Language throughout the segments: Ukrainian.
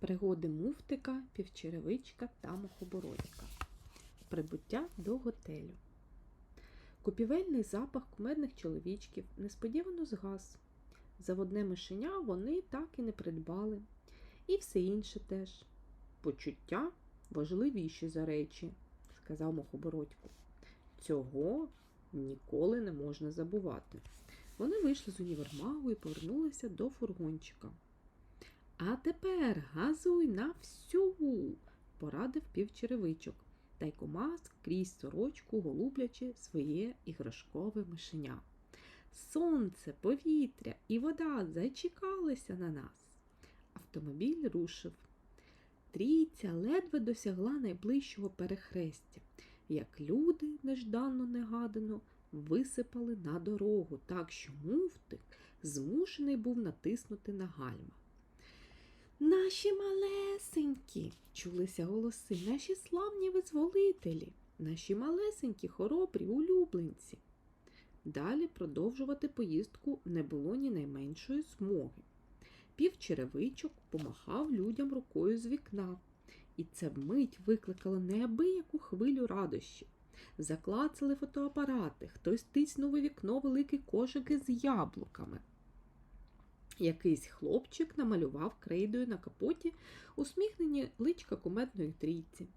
Пригоди муфтика, півчеревичка та мухобородька. Прибуття до готелю. Купівельний запах кумедних чоловічків несподівано згас. Заводне мишеня вони так і не придбали. І все інше теж. Почуття важливіші за речі, сказав мухобородьку. Цього ніколи не можна забувати. Вони вийшли з універмагу і повернулися до фургончика. А тепер газуй на всю, порадив півчеревичок, та й комаз крізь сорочку, голублячи своє іграшкове мишеня. Сонце, повітря і вода зачекалися на нас. Автомобіль рушив. Трійця ледве досягла найближчого перехрестя, як люди нежданно негадано висипали на дорогу, так що муфтик змушений був натиснути на гальма. Наші малесенькі, чулися голоси, наші славні визволителі, наші малесенькі хоробрі улюбленці. Далі продовжувати поїздку не було ні найменшої змоги. Півчеревичок помахав людям рукою з вікна, і це вмить викликало неабияку хвилю радощів. Заклацали фотоапарати, хтось тиснув у вікно великий кошик із яблуками. Якийсь хлопчик намалював крейдою на капоті усміхнені личка кумедної трійці.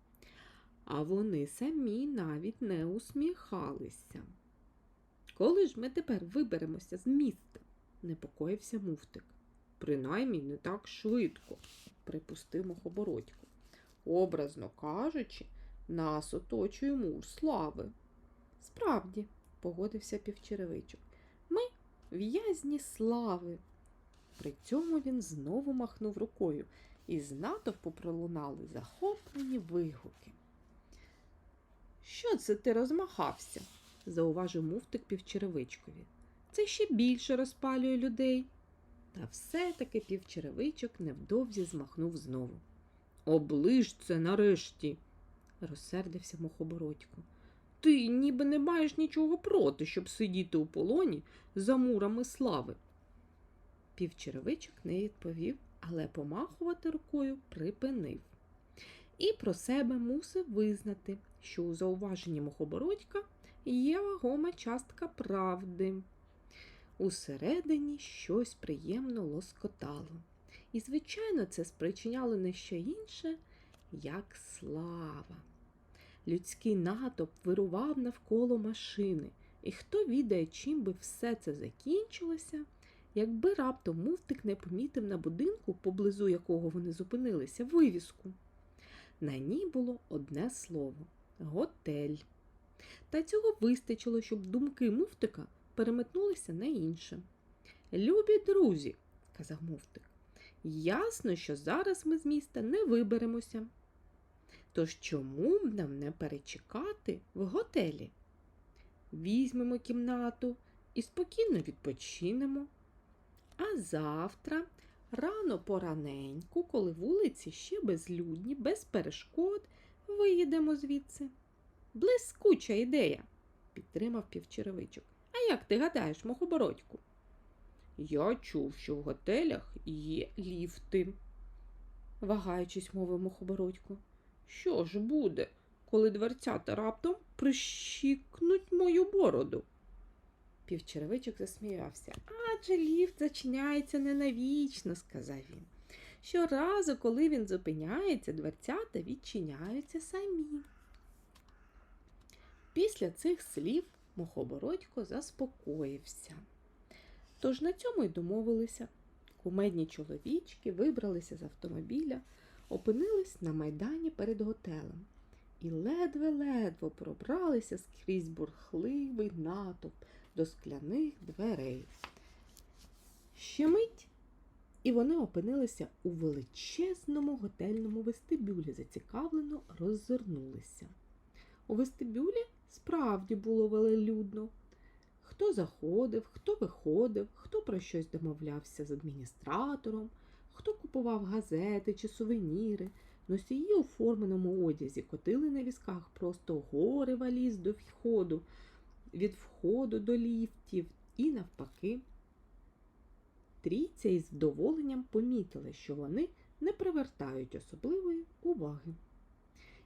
А вони самі навіть не усміхалися. Коли ж ми тепер виберемося з міста? непокоївся муфтик. Принаймні не так швидко, припустив мухобородько. Образно кажучи, нас оточує мур слави. Справді, погодився півчеревичок, ми в'язні слави. При цьому він знову махнув рукою, і з натовпу пролунали захоплені вигуки. Що це ти розмахався? зауважив муфтик півчеревичкові. Це ще більше розпалює людей. Та все-таки півчеревичок невдовзі змахнув знову. Оближ це нарешті, розсердився мухобородько. Ти ніби не маєш нічого проти, щоб сидіти у полоні за мурами слави. Півчеревичок не відповів, але помахувати рукою припинив. І про себе мусив визнати, що у зауваженні мухобородька є вагома частка правди. Усередині щось приємно лоскотало. І, звичайно, це спричиняло не що інше, як слава. Людський натовп вирував навколо машини, і хто відає, чим би все це закінчилося, якби раптом муфтик не помітив на будинку, поблизу якого вони зупинилися, вивіску. На ній було одне слово готель. Та цього вистачило, щоб думки муфтика переметнулися на інше. Любі друзі, сказав муфтик, ясно, що зараз ми з міста не виберемося. Тож чому б нам не перечекати в готелі? Візьмемо кімнату і спокійно відпочинемо. А завтра, рано пораненьку, коли вулиці ще безлюдні, без перешкод, виїдемо звідси. Блискуча ідея, підтримав півчеревичок. А як ти гадаєш, мохобородьку? Я чув, що в готелях є ліфти, вагаючись, мовив мухобородько. Що ж буде, коли дверцята раптом прищікнуть мою бороду? Півчеревичок засміявся. Адже ліфт зачиняється ненавічно, сказав він. Щоразу, коли він зупиняється, дверцята відчиняються самі. Після цих слів Мухобородько заспокоївся. Тож на цьому й домовилися. Кумедні чоловічки вибралися з автомобіля, опинились на майдані перед готелем і ледве-ледве пробралися скрізь бурхливий натовп до скляних дверей. Ще мить, і вони опинилися у величезному готельному вестибюлі, зацікавлено роззирнулися. У вестибюлі справді було велелюдно. Хто заходив, хто виходив, хто про щось домовлявся з адміністратором, хто купував газети чи сувеніри, носії у форменому одязі котили на візках просто гори валіз до входу, від входу до ліфтів і навпаки. Трійця із вдоволенням помітили, що вони не привертають особливої уваги.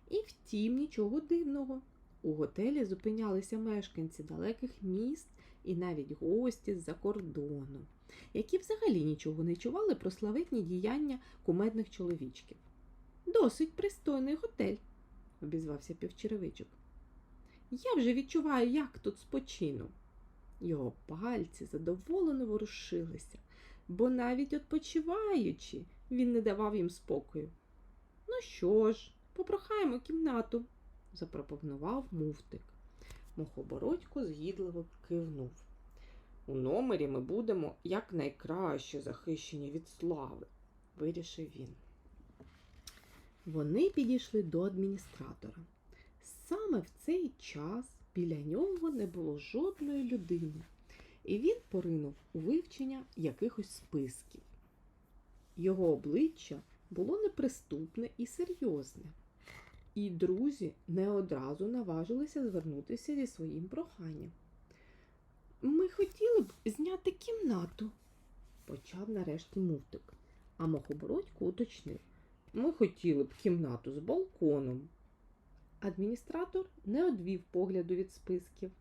І втім, нічого дивного. У готелі зупинялися мешканці далеких міст і навіть гості з-за кордону, які взагалі нічого не чували про славетні діяння кумедних чоловічків. Досить пристойний готель, обізвався півчеревичок. Я вже відчуваю, як тут спочину. Його пальці задоволено ворушилися, бо навіть відпочиваючи, він не давав їм спокою. Ну що ж, попрохаємо кімнату, запропонував муфтик. Мухобородько згідливо кивнув. У номері ми будемо якнайкраще захищені від слави, вирішив він. Вони підійшли до адміністратора. Саме в цей час біля нього не було жодної людини, і він поринув у вивчення якихось списків. Його обличчя було неприступне і серйозне, і друзі не одразу наважилися звернутися зі своїм проханням. Ми хотіли б зняти кімнату, почав нарешті муфтик, а мохобородько уточнив. Ми хотіли б кімнату з балконом. Адміністратор не одвів погляду від списків.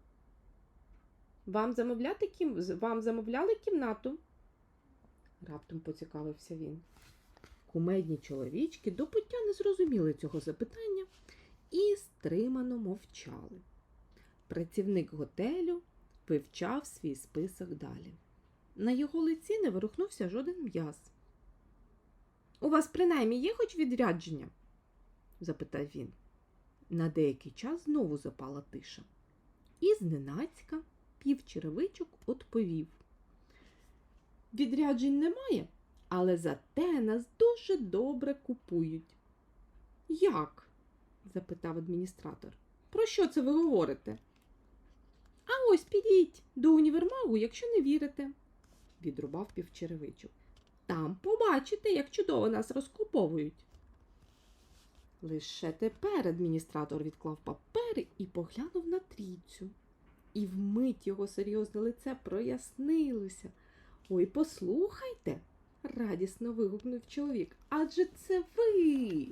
Вам замовляти кім... Вам замовляли кімнату? раптом поцікавився він. Кумедні чоловічки до пуття не зрозуміли цього запитання і стримано мовчали. Працівник готелю вивчав свій список далі. На його лиці не ворухнувся жоден м'яз. У вас принаймні є хоч відрядження? запитав він. На деякий час знову запала тиша. І зненацька півчеревичок відповів. Відряджень немає, але зате нас дуже добре купують. Як? запитав адміністратор. Про що це ви говорите? А ось підіть до універмагу, якщо не вірите, відрубав півчеревичок. Там побачите, як чудово нас розкуповують. Лише тепер адміністратор відклав папери і поглянув на трійцю. І вмить його серйозне лице прояснилося. Ой, послухайте, радісно вигукнув чоловік. Адже це ви.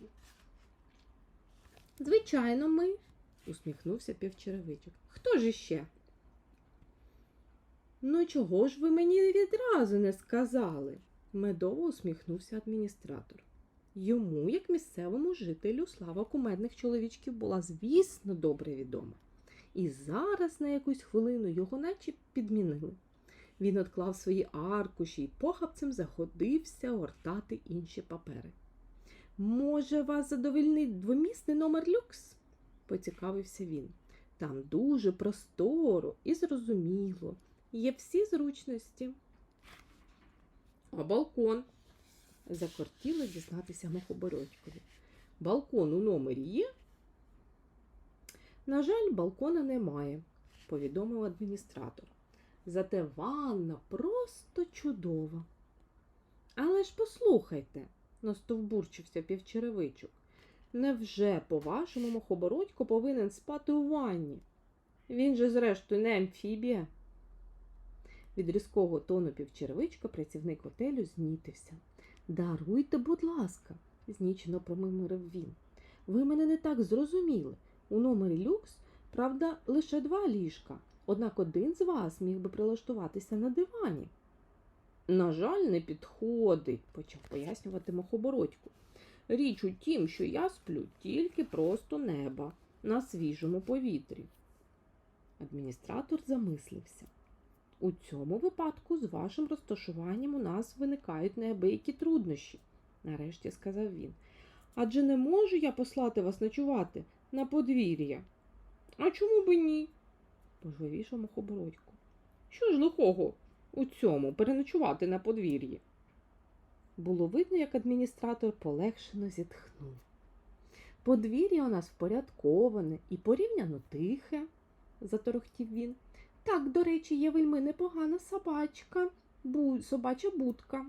Звичайно, ми, усміхнувся півчеревичок. Хто ж іще? Ну, чого ж ви мені відразу не сказали? медово усміхнувся адміністратор. Йому, як місцевому жителю, слава кумедних чоловічків була, звісно, добре відома. І зараз на якусь хвилину його наче підмінили. Він отклав свої аркуші і похапцем заходився гортати інші папери. Може, вас задовольнить двомісний номер люкс? поцікавився він. Там дуже просторо і зрозуміло. Є всі зручності. А балкон? Закортіло дізнатися мохобородькові. Балкон у номері є? На жаль, балкона немає, повідомив адміністратор. Зате ванна просто чудова. Але ж послухайте, настовбурчився півчеревичок. Невже, по-вашому, мохобородько повинен спати у ванні? Він же, зрештою, не амфібія. Від різкого тону півчеревичка працівник готелю знітився. Даруйте, будь ласка, знічено промимирив він. Ви мене не так зрозуміли. У номері люкс, правда, лише два ліжка, однак один з вас міг би прилаштуватися на дивані. На жаль, не підходить, почав пояснювати мохобородьку. Річ у тім, що я сплю тільки просто неба на свіжому повітрі. Адміністратор замислився. У цьому випадку з вашим розташуванням у нас виникають неабиякі труднощі, нарешті сказав він. Адже не можу я послати вас ночувати на подвір'я. А чому би ні? пожвавішав мухобородько. Що ж лихого у цьому переночувати на подвір'ї? Було видно, як адміністратор полегшено зітхнув. Подвір'я у нас впорядковане і порівняно тихе, заторохтів він. Так, до речі, є вельми непогана собачка, собача будка.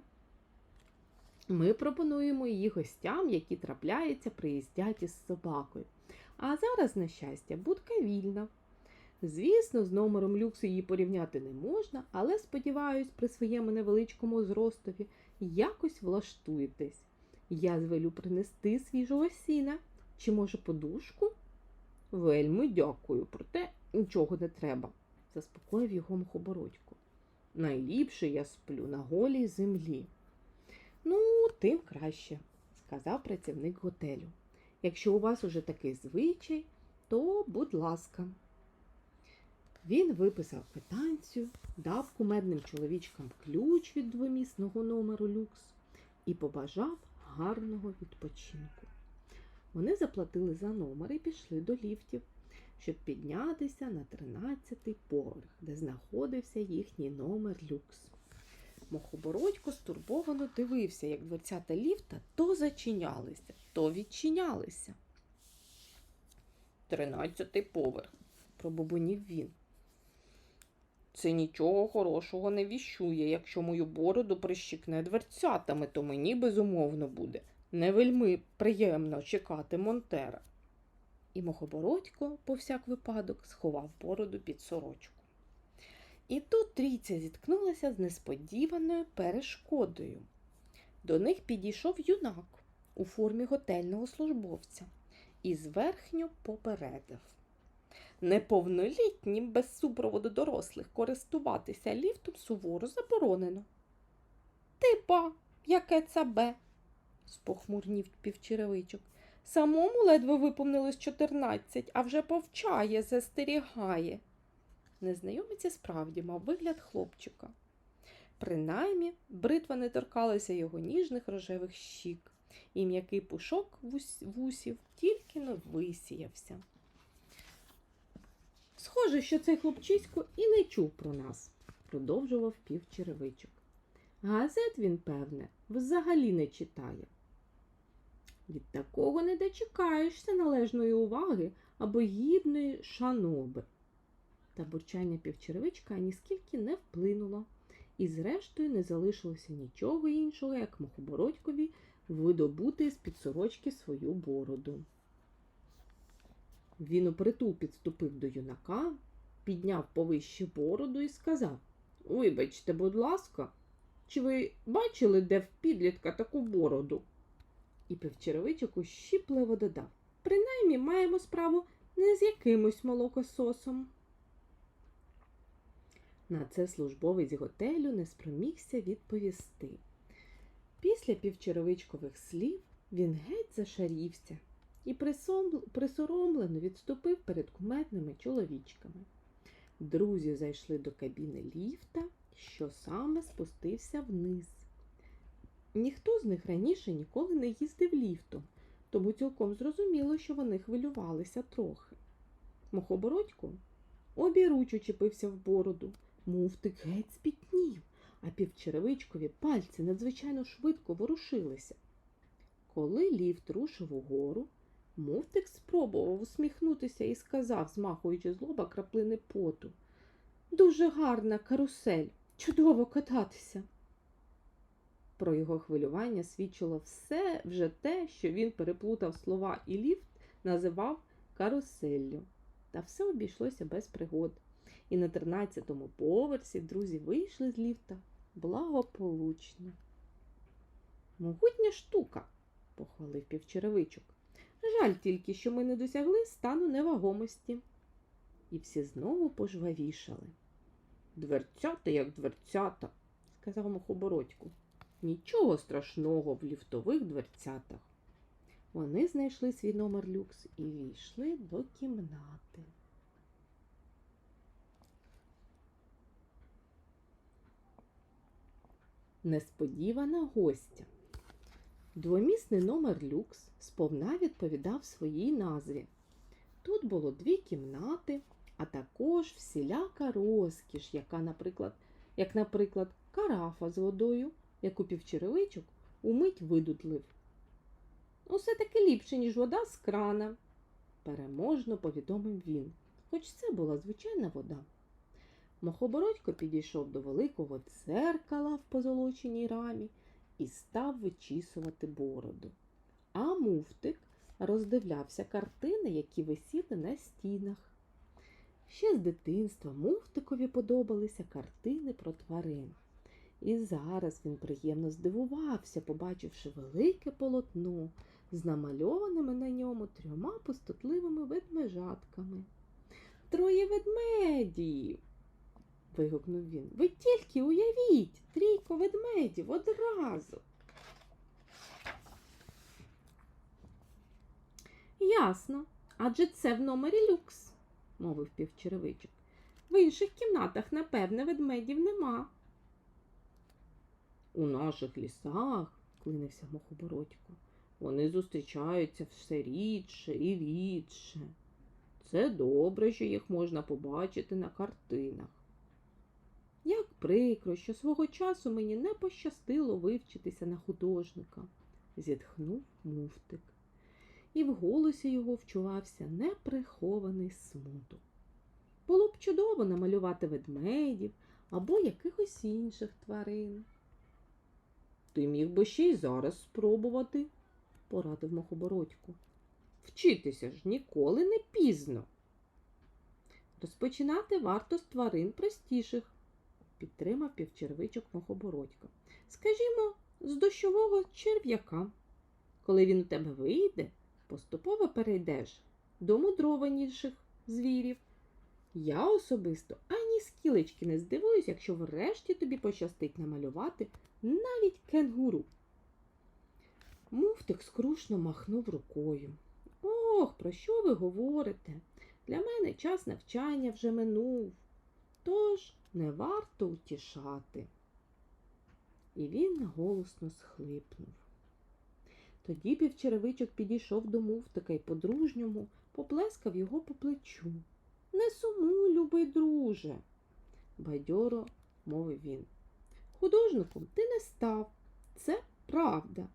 Ми пропонуємо її гостям, які трапляються, приїздять із собакою. А зараз, на щастя, будка вільна. Звісно, з номером люксу її порівняти не можна, але сподіваюсь, при своєму невеличкому зростові якось влаштуєтесь. Я звелю принести свіжого сіна. Чи може подушку? Вельми дякую, проте нічого не треба, заспокоїв його мухобородько. Найліпше я сплю на голій землі. Ну, тим краще, сказав працівник готелю. Якщо у вас уже такий звичай, то будь ласка. Він виписав квитанцію, дав кумедним чоловічкам ключ від двомісного номеру люкс і побажав гарного відпочинку. Вони заплатили за номер і пішли до ліфтів, щоб піднятися на 13-й поверх, де знаходився їхній номер люкс. Мохобородько стурбовано дивився, як дверцята ліфта то зачинялися, то відчинялися. Тринадцятий поверх, пробубонів він. Це нічого хорошого не віщує. Якщо мою бороду прищикне дверцятами, то мені безумовно буде не вельми приємно чекати Монтера. І Мохобородько, по всяк випадок, сховав бороду під сорочку. І тут трійця зіткнулася з несподіваною перешкодою. До них підійшов юнак у формі готельного службовця і зверхньо попередив. Неповнолітнім без супроводу дорослих користуватися ліфтом суворо заборонено. Ти ба, яке це бе, спохмурнів півчеревичок. Самому ледве виповнилось чотирнадцять, а вже повчає, застерігає. Незнайомець справді мав вигляд хлопчика. Принаймні, бритва не торкалася його ніжних рожевих щік, і м'який пушок вусів тільки но висіявся. Схоже, що цей хлопчисько і не чув про нас, продовжував півчеревичок. Газет він, певне, взагалі не читає. Від такого не дочекаєшся належної уваги або гідної шаноби. Та бурчання півчеревичка ніскільки не вплинуло, і зрештою не залишилося нічого іншого, як мухобородькові видобути з під сорочки свою бороду. Він упритул підступив до юнака, підняв повище бороду і сказав Вибачте, будь ласка, чи ви бачили, де в підлітка таку бороду? І півчеревичок ущіпливо додав Принаймні маємо справу не з якимось молокососом. На це службовець готелю не спромігся відповісти. Після півчеревичкових слів він геть зашарівся і присоромлено відступив перед куметними чоловічками. Друзі зайшли до кабіни ліфта, що саме спустився вниз. Ніхто з них раніше ніколи не їздив ліфтом, тому цілком зрозуміло, що вони хвилювалися трохи. Мохобородько обіруч учепився в бороду, муфтик геть спітнів, а півчеревичкові пальці надзвичайно швидко ворушилися. Коли ліфт рушив угору, Мовтик спробував усміхнутися і сказав, змахуючи з лоба краплини поту. Дуже гарна карусель, чудово кататися. Про його хвилювання свідчило все вже те, що він переплутав слова і ліфт називав каруселлю. Та все обійшлося без пригод. І на тринадцятому поверсі друзі вийшли з ліфта благополучно. Могутня штука, похвалив півчеревичок. Жаль тільки, що ми не досягли стану невагомості. І всі знову пожвавішали. Дверцята, як дверцята, сказав Мохобородьку. Нічого страшного в ліфтових дверцятах. Вони знайшли свій номер люкс і війшли до кімнати. Несподівана гостя. Двомісний номер люкс сповна відповідав своїй назві. Тут було дві кімнати, а також всіляка розкіш, яка, наприклад, як, наприклад, карафа з водою, яку півчеревичок умить видутлив. Усе таки ліпше, ніж вода з крана, переможно повідомив він, хоч це була звичайна вода. Мохобородько підійшов до великого дзеркала в позолоченій рамі і став вичісувати бороду. А муфтик роздивлявся картини, які висіли на стінах. Ще з дитинства муфтикові подобалися картини про тварин. І зараз він приємно здивувався, побачивши велике полотно з намальованими на ньому трьома пустотливими ведмежатками. Троє ведмедів. вигукнув він. Ви тільки уявіть, трійко ведмедів одразу. Ясно, адже це в номері люкс, мовив півчеревичок. В інших кімнатах, напевне, ведмедів нема. У наших лісах, клинився мохобородько, вони зустрічаються все рідше і рідше. Це добре, що їх можна побачити на картинах. Як прикро, що свого часу мені не пощастило вивчитися на художника, зітхнув муфтик, і в голосі його вчувався неприхований смуток. Було б чудово намалювати ведмедів або якихось інших тварин. Ти міг би ще й зараз спробувати, порадив Мохобородько. Вчитися ж ніколи не пізно. Розпочинати варто з тварин простіших, підтримав півчервичок Мохобородька. Скажімо, з дощового черв'яка. Коли він у тебе вийде, поступово перейдеш до мудрованіших звірів. Я особисто ані скілечки не здивуюсь, якщо врешті тобі пощастить намалювати навіть кенгуру. Муфтик скрушно махнув рукою. Ох, про що ви говорите? Для мене час навчання вже минув, тож не варто утішати. І він голосно схлипнув. Тоді півчеревичок підійшов до муфтика і по-дружньому поплескав його по плечу. Не сумуй, любий друже, бадьоро мовив він. Художником ти не став, це правда.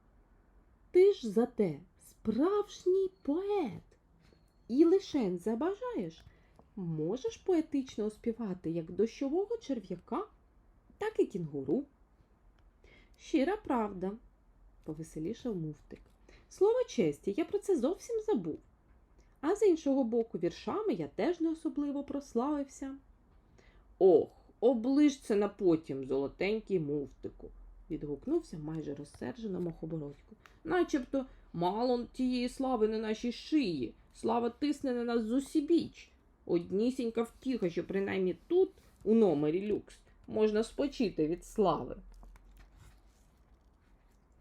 Ти ж зате справжній поет. І лишень забажаєш, можеш поетично оспівати як дощового черв'яка, так і кінгуру. Щира правда, повеселішав муфтик. Слово честі, я про це зовсім забув. А з іншого боку, віршами я теж не особливо прославився. Ох, оближ це на потім, золотенький муфтику, відгукнувся майже розсержено мохобородько. Начебто мало тієї слави на нашій шиї. Слава тисне на нас зусібіч. Однісінька втіха, що принаймні тут, у номері люкс, можна спочити від слави.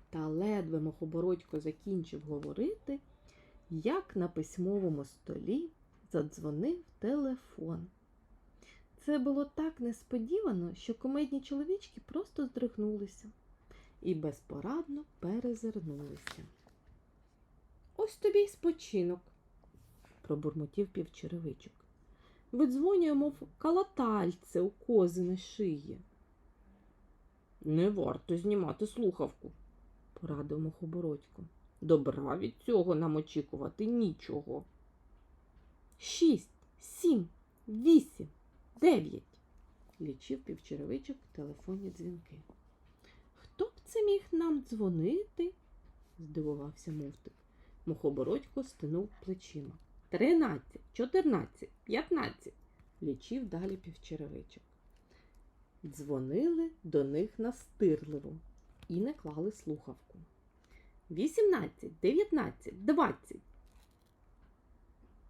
Та ледве мохобородько закінчив говорити, як на письмовому столі задзвонив телефон. Це було так несподівано, що комедні чоловічки просто здригнулися і безпорадно перезирнулися. Ось тобі й спочинок, пробурмотів півчеревичок. Видзвонює, мов калатальце у кози на шиї. Не варто знімати слухавку, порадив Мохобородько. Добра від цього нам очікувати нічого. Шість, сім, вісім, дев'ять, лічив півчеревичок телефонні дзвінки. Хто б це міг нам дзвонити? здивувався муфтик. Мухобородько стинув плечима. Тринадцять, чотирнадцять, п'ятнадцять, лічив далі півчеревичок. Дзвонили до них настирливо і не клали слухавку. Вісімнадцять, дев'ятнадцять, двадцять.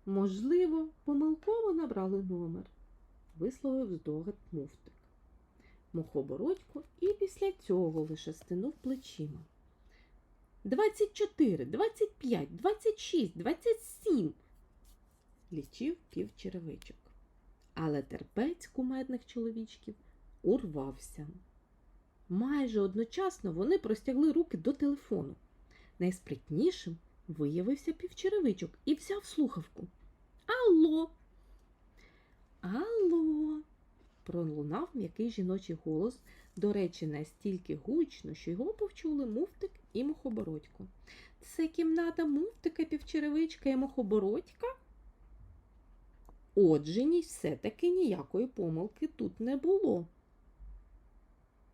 Можливо, помилково набрали номер, висловив здогад муфтик. Мухобородько і після цього лише стинув плечима. Двадцять чотири, двадцять п'ять, двадцять шість, двадцять сім. Лічив півчеревичок. Але терпець кумедних чоловічків урвався. Майже одночасно вони простягли руки до телефону. Найспритнішим виявився півчеревичок і взяв слухавку. Алло. Алло. пролунав м'який жіночий голос, до речі, настільки гучно, що його повчули муфтик і мухобородько. Це кімната муфтика, півчеревичка і мухобородька? Отже, ні все-таки ніякої помилки тут не було.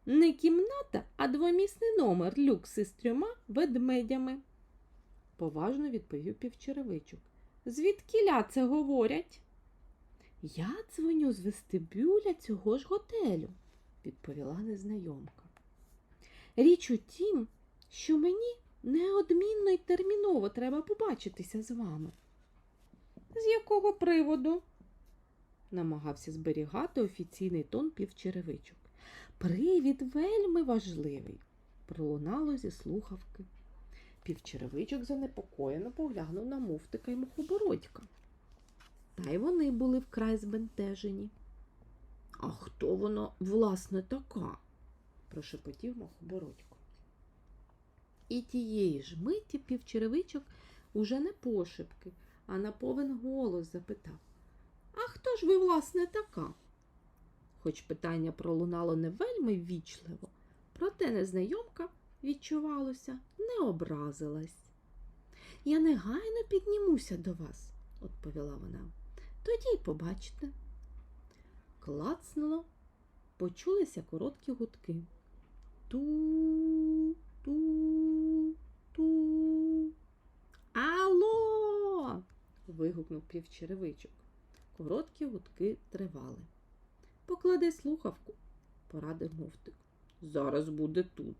Не кімната, а двомісний номер люкс із трьома ведмедями, поважно відповів півчеревичок. Звідкіля це говорять? Я дзвоню з вестибюля цього ж готелю, відповіла незнайомка. Річ у тім, що мені неодмінно й терміново треба побачитися з вами. З якого приводу? намагався зберігати офіційний тон півчеревичок. Привід вельми важливий, пролунало зі слухавки. Півчеревичок занепокоєно поглянув на муфтика й мухобородька. Та й вони були вкрай збентежені. А хто вона, власне, така? прошепотів мухобородько. І тієї ж миті півчеревичок уже не пошепки, а на повен голос запитав А хто ж ви, власне, така? Хоч питання пролунало не вельми ввічливо, проте незнайомка, відчувалося, не образилась. Я негайно піднімуся до вас, відповіла вона. Тоді й побачите. Клацнуло, почулися короткі гудки. Ту, ту, ту. Алло. вигукнув півчеревичок. Короткі гудки тривали. Поклади слухавку, порадив мовтик. Зараз буде тут,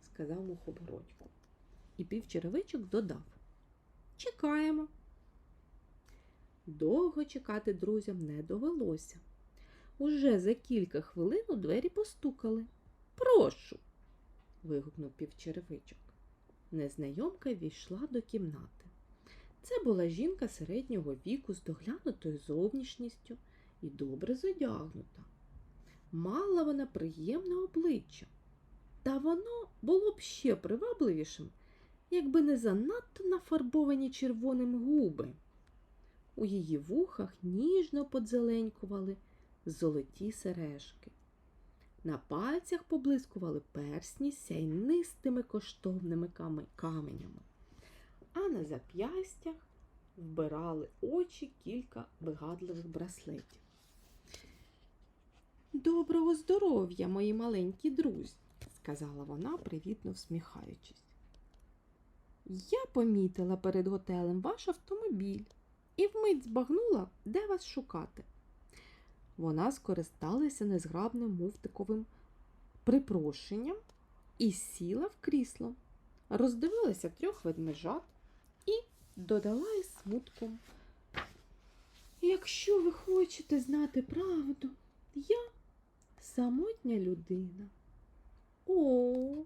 сказав мухобородько. І півчеревичок додав. Чекаємо. Довго чекати друзям не довелося. Уже за кілька хвилин у двері постукали. Прошу. вигукнув півчеревичок. Незнайомка війшла до кімнати. Це була жінка середнього віку з доглянутою зовнішністю і добре задягнута. Мала вона приємне обличчя, та воно було б ще привабливішим, якби не занадто нафарбовані червоним губи. У її вухах ніжно подзеленькували золоті сережки. На пальцях поблискували персні сяйнистими коштовними каменями, а на зап'ястях вбирали очі кілька вигадливих браслетів. Доброго здоров'я, мої маленькі друзі, сказала вона, привітно всміхаючись. Я помітила перед готелем ваш автомобіль і вмить збагнула, де вас шукати. Вона скористалася незграбним муфтиковим припрошенням і сіла в крісло, роздивилася трьох ведмежат і додала із смутком. Якщо ви хочете знати правду, я самотня людина. О.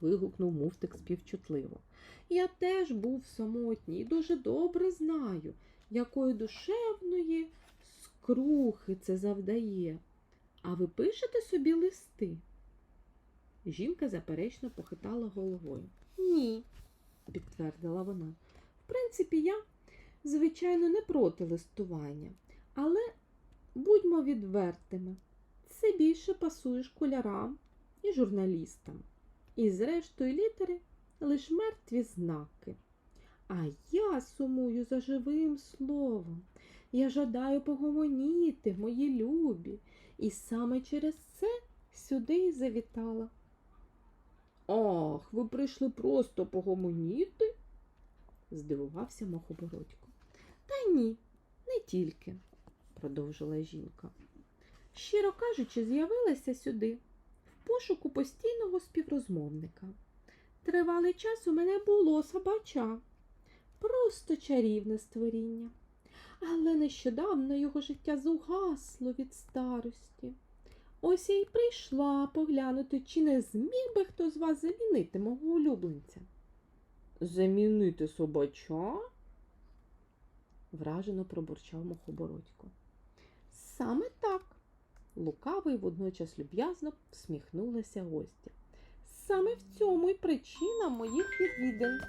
вигукнув муфтик співчутливо. Я теж був самотній і дуже добре знаю, якої душевної скрухи це завдає. А ви пишете собі листи? Жінка заперечно похитала головою. Ні, підтвердила вона. В принципі, я, звичайно, не проти листування, але будьмо відвертими. Це більше пасує школярам і журналістам. І зрештою літери лиш мертві знаки. А я сумую за живим словом. Я жадаю погомоніти, мої любі, і саме через це сюди завітала. Ах, ви прийшли просто погомоніти? здивувався Мохобородько. Та ні, не тільки, продовжила жінка. Щиро кажучи, з'явилася сюди в пошуку постійного співрозмовника. Тривалий час у мене було собача, просто чарівне створіння. Але нещодавно його життя зугасло від старості. Ось я й прийшла поглянути, чи не зміг би хто з вас замінити мого улюбленця. Замінити собача? вражено пробурчав Мохобородько. Саме так. Лукаво і водночас люб'язно всміхнулася гостя. Саме в цьому й причина моїх відвідин.